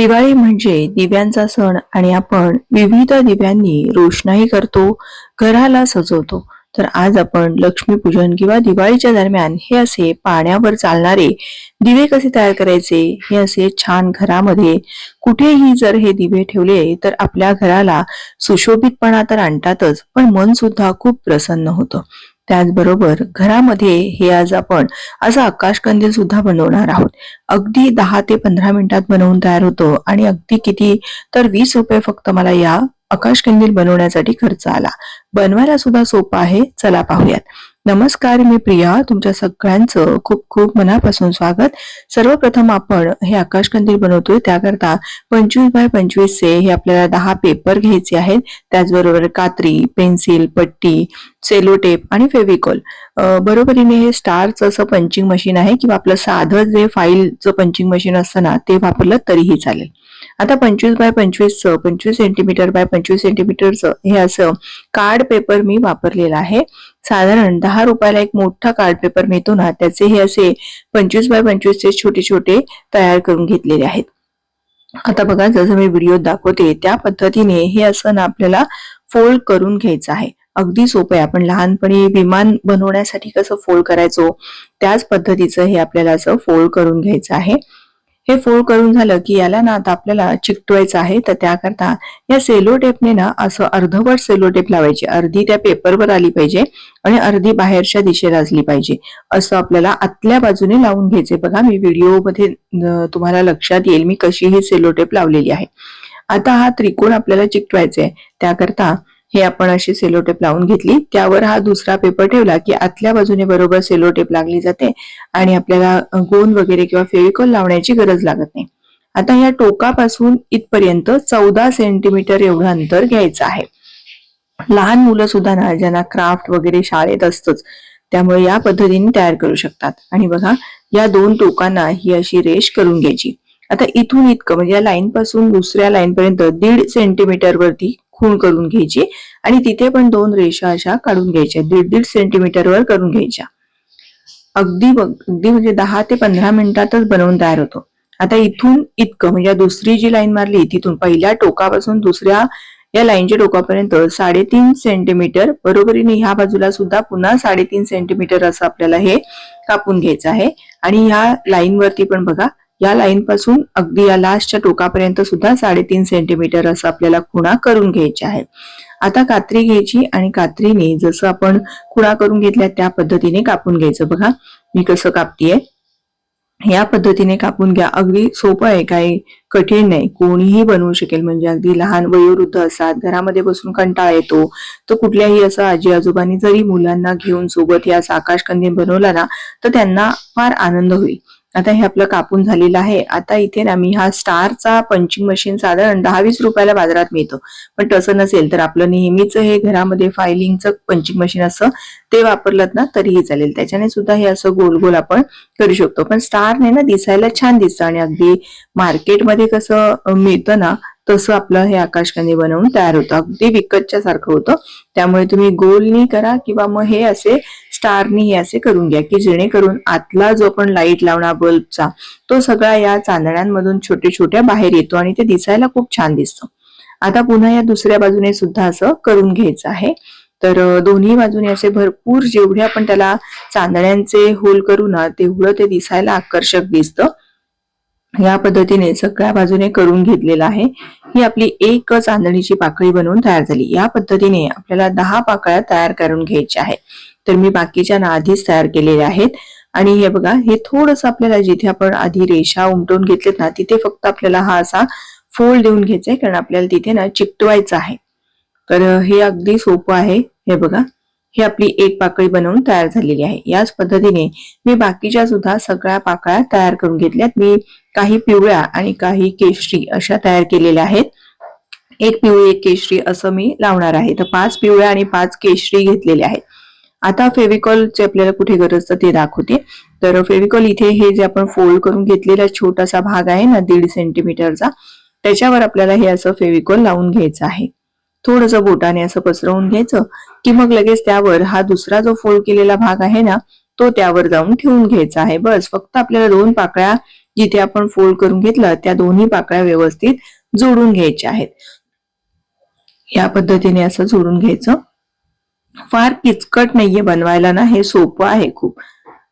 दिवाळी म्हणजे दिव्यांचा सण आणि आपण विविध दिव्यांनी रोषणाई करतो घराला सजवतो. तर आज आपण लक्ष्मीपूजन किंवा दिवाळीच्या दरम्यान हे असे पाण्यावर चालणारे दिवे कसे तयार करायचे हे असे छान घरामध्ये कुठेही जर हे दिवे ठेवले तर आपल्या घराला सुशोभितपणा तर आणतातच पण मन सुद्धा खूप प्रसन्न होतं. त्याचबरोबर घरामध्ये हे आज आपण असा आकाशकंदील सुद्धा बनवणार आहोत. अगदी दहा ते पंधरा मिनिटात बनवून तयार होतो आणि अगदी किती तर वीस रुपये फक्त मला या आकाशकंदील बनवण्यासाठी खर्च आला. बनवायला सुद्धा सोपं आहे. चला पाहूयात. नमस्कार मी प्रिया. तुमच्या सगळ्यांचं खूप खूप मनापासून स्वागत. सर्वप्रथम आपण हे आकाशकंदील बनवतोय. त्याकरता पंचवीस बाय पंचवीसचे हे आपल्याला दहा पेपर घ्यायचे आहेत. त्याचबरोबर कात्री पेन्सिल पट्टी सेलो टेप आणि फेविकॉल बरोबरीने हे स्टारचं असं पंचिंग मशीन आहे किंवा आपलं साधं जे फाईलचं पंचिंग मशीन असतं ना ते वापरलं तरीही चालेल. आता पंचवीस बाय पंचवीसचं पंचवीस सेंटीमीटर बाय पंचवीस सेंटीमीटरचं हे असं कार्ड पेपर मी वापरलेलं आहे. साधारण दहा रुपयाला एक मोठा कार्ड पेपर मिळतो ना त्याचे हे असे पंचवीस बाय पंचवीसचे छोटे छोटे तयार करून घेतलेले आहेत. आता बघा जसं मी व्हिडिओ दाखवते त्या पद्धतीने हे असं ना आपल्याला फोल्ड करून घ्यायचं आहे. अगदी सोपं आहे. आपण लहानपणी विमान बनवण्यासाठी कसं फोल्ड करायचो त्याच पद्धतीचं हे आपल्याला असं फोल्ड करून घ्यायचं आहे. हे फोल्ड करून झालं की याला ना आता आपल्याला चिकटवायचं आहे. तर त्याकरता या सेलो टेपने ना असं अर्धवट सेलो टेप लावायची. अर्धी त्या पेपरवर आली पाहिजे आणि अर्धी बाहेरच्या दिशेला असली पाहिजे. असं आपल्याला आतल्या बाजूने लावून घ्यायचे बघा मी व्हिडिओमध्ये तुम्हाला लक्षात येईल मी कशी ही सेलो टेप लावलेली आहे. आता हा त्रिकोण आपल्याला चिकटवायचा आहे त्याकरता हे आपण अशी सेलोटेप लावून घेतली. त्यावर हा दुसरा पेपर ठेवला की आतल्या बाजूने बरोबर सेलोटेप लागली जाते आणि आपल्याला गोंद वगैरे किंवा फेविकॉल लावण्याची गरज लागत नाही. आता या टोकापासून इथपर्यंत चौदा सेंटीमीटर एवढं अंतर घ्यायचं आहे. लहान मुलं सुद्धा ना ज्यांना क्राफ्ट वगैरे शाळेत असतच त्यामुळे या पद्धतीने तयार करू शकतात. आणि बघा या दोन टोकांना ही अशी रेष करून घ्यायची. आता इथून इतकं म्हणजे या लाईन पासून दुसऱ्या लाईन पर्यंत दीड सेंटीमीटर वरती खूण करून घ्यायची आणि तिथे पण दोन रेषा अशा काढून घ्यायच्या. दीड दीड सेंटीमीटर वर करून घ्यायच्या. अगदी अगदी म्हणजे दहा ते पंधरा मिनिटातच बनवून तयार होतो. आता इथून इतकं म्हणजे दुसरी जी लाईन मारली तिथून पहिल्या टोकापासून दुसऱ्या या लाईनच्या टोकापर्यंत साडेतीन सेंटीमीटर बरोबरीने ह्या बाजूला सुद्धा पुन्हा साडेतीन सेंटीमीटर असं आपल्याला हे कापून घ्यायचं आहे. आणि ह्या लाईन वरती पण बघा या लाईन पासून अगदी या लास्टच्या टोकापर्यंत सुद्धा साडेतीन सेंटीमीटर असं आपल्याला खुणा करून घ्यायची आहे. आता कात्री घ्यायची आणि कात्रीने जसं आपण खुणा करून घेतल्या त्या पद्धतीने कापून घ्यायचं. बघा मी कसं कापतीये. या पद्धतीने कापून घ्या. अगदी सोपं आहे काही कठीण नाही. कोणीही बनवू शकेल. म्हणजे अगदी लहान वयोवृद्ध असतात घरामध्ये बसून कंटाळा येतो. तर कुठल्याही असं आजी आजोबांनी जरी मुलांना घेऊन सोबत या आकाशकंदील बनवला ना तर त्यांना फार आनंद होईल. आता हे आपलं कापून झालेलं आहे. आता इथे ना मी हा स्टारचा पंचिंग मशीन साधारण दहा वीस रुपयाला बाजारात मिळतो. पण तसं नसेल तर आपलं नेहमीच हे घरामध्ये फायलिंगचं पंचिंग मशीन असं ते वापरलं ना तरीही चालेल. त्याच्याने सुद्धा हे असं गोल गोल आपण करू शकतो. पण स्टारने ना दिसायला छान दिसतं आणि अगदी मार्केटमध्ये कसं मिळतं ना तसं आपलं हे आकाशकंदी बनवून तयार होतं. अगदी विकतच्या सारखं होतं. त्यामुळे तुम्ही गोलनी करा किंवा मग हे असे स्टारनी हे असे करून घ्या की जेणेकरून आतला जो आपण लाइट लावणार बल्बचा तो सगळा या चांदण्यांमधून छोटे छोट्या बाहेर येतो आणि ते दिसायला खूप छान दिसतं. आता पुन्हा या दुसऱ्या बाजूने सुद्धा असं करून घ्यायचं आहे. तर दोन्ही बाजूने असे भरपूर जेवढे आपण त्याला चांदण्यांचे होल करू ना तेवढं ते दिसायला आकर्षक दिसतं. या पद्धतीने सगळ्या बाजूने करून घेतलेलं आहे. ही आपली एक चांदणीची पाकळी बनवून तयार झाली. या पद्धतीने आपल्याला दहा पाकळ्या तयार करून घ्यायच्या आहेत. तर मी बाकीच्या ना आधीच तयार केलेल्या आहेत. आणि हे बघा हे थोडस आपल्याला जिथे आपण आधी रेषा उमटवून घेतलेत ना तिथे फक्त आपल्याला हा असा फोल्ड देऊन घ्यायचा आहे. कारण आपल्याला तिथे ना चिकटवायचं आहे. तर हे अगदी सोपं आहे. हे बघा. ही आपली एक पाकळी बनवून तयार झालेली आहे. याच पद्धतीने मी बाकीच्या सुद्धा सगळ्या पाकळ्या तयार करून घेतल्यात. मी काही पिवळ्या आणि काही केशरी अशा तयार केलेल्या आहेत. एक पिवळी एक केशरी असं मी लावणार आहे. तर पाच पिवळ्या आणि पाच केशरी घेतलेल्या आहेत. आता फेविकॉलचे आपल्याला कुठे गरज तर ते दाखवते. तर फेविकॉल इथे हे जे आपण फोल्ड करून घेतलेला छोटासा भाग आहे ना दीड सेंटीमीटरचा त्याच्यावर आपल्याला हे असं फेविकॉल लावून घ्यायचं आहे. थोडस बोटाने असं पसरवून घ्यायचं की मग लगेच त्यावर हा दुसरा जो फोल्ड केलेला भाग आहे ना तो त्यावर जाऊन ठेवून घ्यायचा आहे. बस फक्त आपल्याला दोन पाकळ्या जिथे आपण फोल्ड करून घेतलं त्या दोन्ही पाकळ्या व्यवस्थित जोडून घ्यायच्या आहेत. या पद्धतीने असं जोडून घ्यायचं. फार किचकट नाहीये बनवायला ना हे सोपं आहे खूप.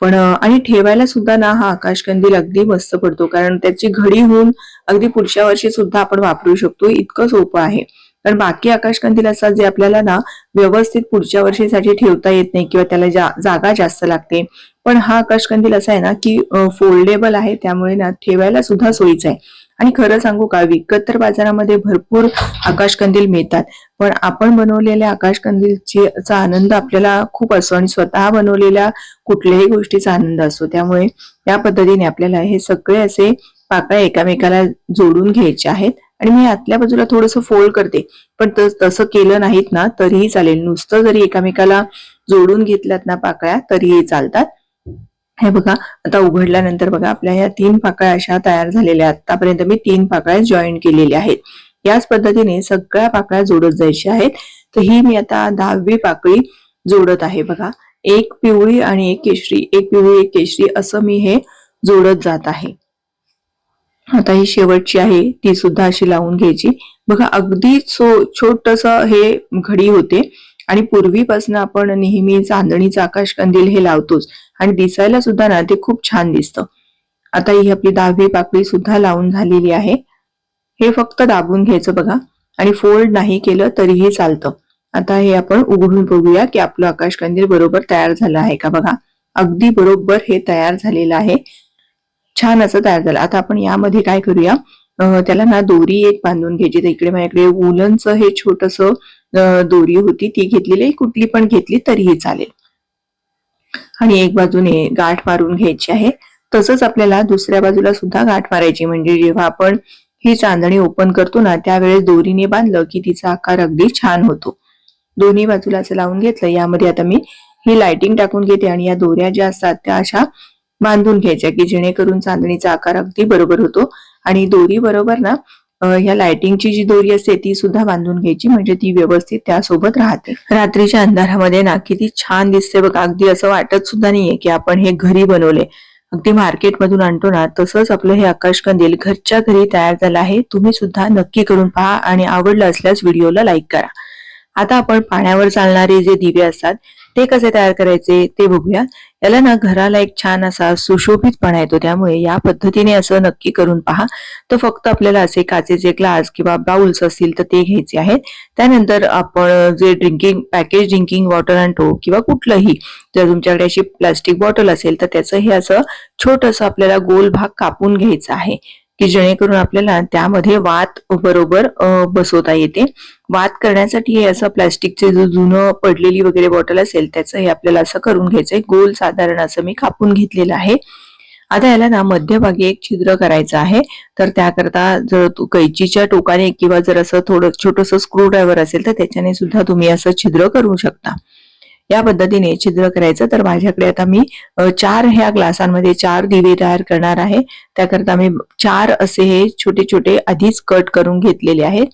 पण आणि ठेवायला सुद्धा ना हा आकाशकंदील अगदी मस्त पडतो. कारण त्याची घडी होऊन अगदी पुढच्या वर्षी सुद्धा आपण वापरू शकतो. इतकं सोपं आहे. कारण बाकी आकाशकंदील असतात जे आपल्याला ना व्यवस्थित पुढच्या वर्षीसाठी ठेवता येत नाही किंवा त्याला जा- जागा जास्त लागते. पण हा आकाशकंदील असा आहे ना की फोल्डेबल आहे त्यामुळे ना ठेवायला सुद्धा सोयीचा आहे. आणि खरं सांगू का विकत तर बाजारामध्ये भरपूर आकाशकंदील मिळतात. पण आपण बनवलेल्या आकाशकंदीलची चा आनंद आपल्याला खूप असतो आणि स्वतः बनवलेल्या कुठल्याही गोष्टीचा आनंद असतो. त्यामुळे या पद्धतीने आपल्याला हे सगळे असे पाकळ्या एकामेकाला जोडून घ्यायचे आहेत. आणि मी आतल्या बाजूला थोडंसं फोल्ड करते. पण तस- तसं केलं नाहीत ना तरीही चालेल. नुसतं जरी एकामेकाला जोडून घेतल्यात ना पाकळ्या तरीही चालतात. हे बघा आता उघडल्यानंतर बघा आपल्या ह्या तीन पाकळ्या अशा तयार झालेल्या आहेत. आतापर्यंत मी तीन पाकळ्या जॉईन केलेल्या आहेत. याच पद्धतीने सगळ्या पाकळ्या जोडत जायच्या आहेत. तर ही मी आता दहावी पाकळी जोडत आहे बघा. एक पिवळी आणि एक केशरी. एक पिवळी एक केशरी असं मी हे जोडत जात आहे. आता ही शेवटची आहे ती सुद्धा अशी लावून घ्यायची. बघा अगदी छोटस हे घडी होते आणि पूर्वीपासून आपण नेहमी चांदणीचं आकाशकंदील हे लावतोच आणि दिसायला सुद्धा ना ते खूप छान दिसतं. आता ही आपली दहावी पाकळी सुद्धा लावून झालेली आहे. हे फक्त दाबून घ्यायचं बघा. आणि फोल्ड नाही केलं तरीही चालतं. आता हे आपण उघडून बघूया की आपलं आकाशकंदील बरोबर तयार झालं आहे का बघा. अगदी बरोबर हे तयार झालेलं आहे. छान असं तयार झालं. आता आपण यामध्ये काय करूया? त्याला ना दोरी एक बांधून घ्यायची. तर इकडे माझ्याकडे वुलनचं हे छोटस दोरी होती. ती घेतलेली कुठली पण घेतली तरीही चालेल. आणि एक बाजूने गाठ मारून घ्यायची आहे. तसंच आपल्याला दुसऱ्या बाजूला सुद्धा गाठ मारायची. म्हणजे जेव्हा आपण ही चांदणी ओपन करतो ना त्यावेळेस दोरीने बांधलं की तिचा आकार अगदी छान होतो. दोन्ही बाजूला असं लावून घेतलं. यामध्ये आता मी ही लाइटिंग टाकून घेते. आणि या दोऱ्या ज्या असतात त्या अशा बांधून घ्यायच्या की जेणेकरून चांदणीचा आकार अगदी बरोबर होतो. आणि दोरी बरोबर ना ह्या लाइटिंगची जी दोरी असते ती सुद्धा बांधून घ्यायची. म्हणजे ती व्यवस्थित त्यासोबत राहते. रात्रीच्या अंधारामध्ये ना किती छान दिसते बघ. अगदी असं वाटत सुद्धा नाहीये की आपण हे घरी बनवले. अगदी मार्केटमधून आणतो ना तसंच आपलं हे आकाशकंदील घरच्या घरी तयार झालं आहे. तुम्ही सुद्धा नक्की करून पहा आणि आवडलं असल्यास व्हिडिओला लाईक करा. आता आपण पाण्यावर चालणारे जे दिवे असतात ते कसे तयार करायचे ते बघूया. याला ना घराला एक छान असा सुशोभितपणा येतो. त्यामुळे या पद्धतीने असं नक्की करून पहा. तर फक्त आपल्याला असे काचेचे ग्लास किंवा बाउल्स असतील तर ते घ्यायचे आहेत. त्यानंतर आपण जे ड्रिंकिंग पॅकेज ड्रिंकिंग वॉटर आणतो किंवा कुठलंही जर तुमच्याकडे अशी प्लास्टिक बॉटल असेल तर त्याचं हे असं छोटस आपल्याला गोल भाग कापून घ्यायचा आहे. की जेणेकरून आपल्याला त्यामध्ये वात बरोबर बसवता येते. वात करण्यासाठी हे असं प्लास्टिकचे जो जुनं पडलेली वगैरे बॉटल असेल त्याचं हे आपल्याला असं करून घ्यायचंय. गोल साधारण असं मी कापून घेतलेलं आहे. आता याला ना मध्यभागी एक छिद्र करायचं आहे. तर त्याकरता जर तू कैचीच्या टोकाने किंवा जर असं थोडं छोटस स्क्रू ड्रायव्हर असेल तर त्याच्याने सुद्धा तुम्ही असं छिद्र करू शकता. या पद्धतीने छिद्र करायचं. तर माझ्याकडे आता मी चार ह्या ग्लासांमध्ये चार दिवे तयार करणार आहे. त्याकरता मी चार असे हे छोटे छोटे आधीच कट करून घेतलेले आहेत.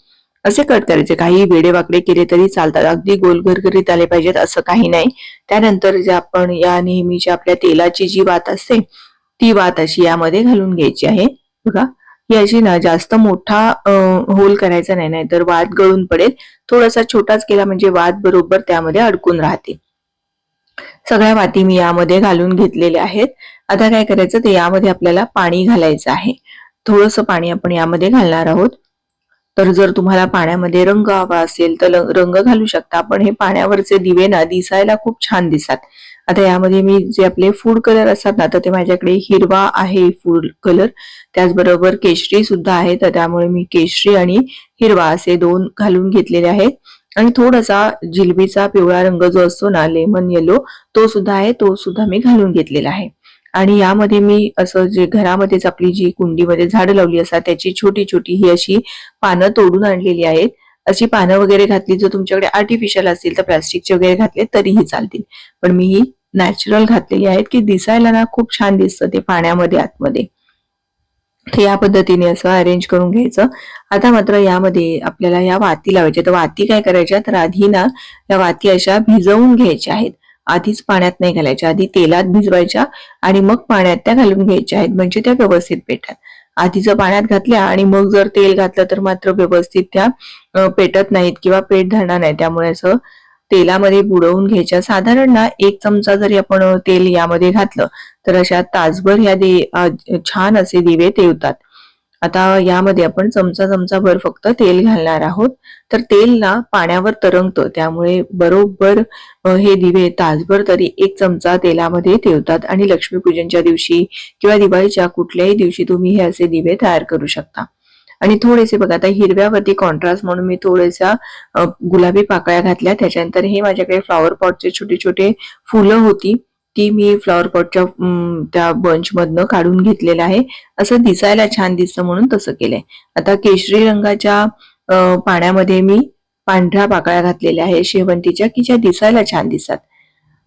असे कट करायचे. काही वेडेवाकडे केले तरी चालतात. अगदी गोलगरगरीत आले पाहिजेत असं काही नाही. त्यानंतर जे आपण या नेहमीच्या आपल्या तेलाची जी वात असते ती वात अशी यामध्ये घालून घ्यायची आहे. बघा ही अशी ना जास्त मोठा होल करायचा नाही नाही तर वाद गळून पडेल. थोडासा छोटाच केला म्हणजे वाद बरोबर त्यामध्ये अडकून राहते. सगळ्या माती मी यामध्ये घालून घेतलेल्या आहेत. आता काय करायचं? ते यामध्ये आपल्याला पाणी घालायचं आहे. थोडंसं पाणी आपण यामध्ये घालणार आहोत. तर जर तुम्हाला पाण्यामध्ये रंग हवा असेल तर रंग घालू शकता. पण हे पाण्यावरचे दिवे ना दिसायला खूप छान दिसतात. आता यामध्ये मी जे आपले फूड कलर असतात ना तर ते माझ्याकडे हिरवा आहे फूड कलर त्याचबरोबर केशरी सुद्धा आहे तर त्यामुळे मी केशरी आणि हिरवा असे दोन घालून घेतलेले आहेत. आणि थोडासा जिलबीचा पिवळा रंग जो असतो ना लेमन येलो तो सुद्धा आहे तो सुद्धा मी घालून घेतलेला आहे. आणि यामध्ये मी असं जे घरामध्येच आपली जी कुंडीमध्ये झाडं लावली असतात त्याची छोटी छोटी ही अशी पानं तोडून आणलेली आहेत. अशी पानं वगैरे घातली जर तुमच्याकडे आर्टिफिशियल असतील तर प्लास्टिकचे वगैरे घातले तरीही चालतील. पण मी ही नॅचरल घातलेली आहेत की दिसायला ना खूप छान दिसतं ते पाण्यामध्ये आतमध्ये. या पद्धतीने असं अरेंज करून घ्यायचं. आता मात्र यामध्ये आपल्याला या वाती लावायच्या तर वाती काय करायच्या तर आधी ना या वाती अशा भिजवून घ्यायच्या आहेत. आधीच पाण्यात नाही घालायच्या. आधी तेलात भिजवायच्या आणि मग पाण्यात त्या घालून घ्यायच्या आहेत. म्हणजे त्या व्यवस्थित पेटतात. आधीच पाण्यात घातल्या आणि मग जर तेल घातलं तर मात्र व्यवस्थित त्या पेटत नाहीत किंवा पेट धरणार नाही. त्यामुळे असं तेलामध्ये बुडवून घ्यायच्या. साधारण ना एक चमचा जरी आपण तेल यामध्ये घातलं तर अशा तासभर या दे छान असे दिवे तेवतात. आता यामध्ये आपण चमचा चमचाभर फक्त तेल घालणार आहोत. तर तेल ना पाण्यावर तरंगतं त्यामुळे बरोबर हे दिवे तासभर तरी एक चमचा तेलामध्ये तेवतात आणि लक्ष्मीपूजनच्या दिवशी किंवा दिवाळीच्या कुठल्याही दिवशी तुम्ही हे असे दिवे तयार करू शकता. आणि थोडेसे बघा आता हिरव्यावरती कॉन्ट्रास्ट म्हणून मी थोडेसा गुलाबी पाकळ्या घातल्या. त्याच्यानंतर हे माझ्याकडे फ्लॉवर पॉटचे छोटे छोटे फुलं होती. ती मी फ्लॉवर पॉटच्या त्या बंच मधनं काढून घेतलेलं आहे. असं दिसायला छान दिसतं म्हणून तसं केलंय. आता केशरी रंगाच्या पाण्यामध्ये मी पांढऱ्या पाकळ्या घातलेल्या आहे शेवंतीच्या की ज्या दिसायला छान दिसतात.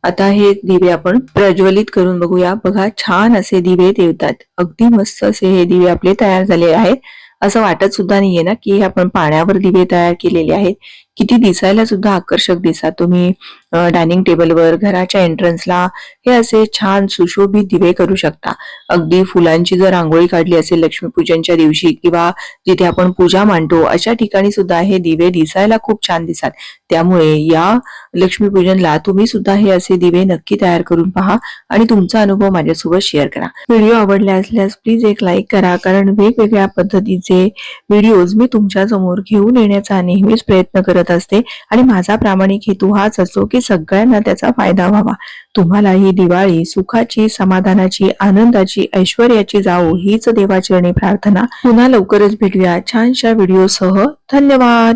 आता हे दिवे आपण प्रज्वलित करून बघूया. बघा छान असे दिवे देवतात. अगदी मस्त असे हे दिवे आपले तयार झाले आहेत. असं वाटत सुद्धा नाहीये ना की आपण पाण्यावर दिवे तयार केलेले आहेत किती दिसायला सुद्धा आकर्षक दिसा. तुम्ही डायनिंग टेबलवर घराच्या एंट्रन्सला हे असे छान सुशोभित दिवे करू शकता. अगदी फुलांची जर रांगोळी काढली असेल लक्ष्मीपूजनच्या दिवशी किंवा जिथे आपण पूजा मांडतो अशा ठिकाणी सुद्धा हे दिवे दिसायला खूप छान दिसतात. त्यामुळे या लक्ष्मीपूजनला तुम्ही सुद्धा हे असे दिवे नक्की तयार करून पहा आणि तुमचा अनुभव माझ्यासोबत शेअर करा. व्हिडिओ आवडला असल्यास प्लीज एक लाईक करा कारण वेगवेगळ्या पद्धतीचे व्हिडिओज मी तुमच्यासमोर घेऊन येण्याचा नेहमीच प्रयत्न करत असते. आणि माझा प्रामाणिक हेतू हाच असतो की सगळ्यांना त्याचा फायदा व्हावा. तुम्हाला ही दिवाळी सुखाची समाधानाची आनंदाची ऐश्वर्याची जाओ हीच देवाचरणी प्रार्थना. पुन्हा लवकरच भेटूया छानशा व्हिडिओसह. धन्यवाद!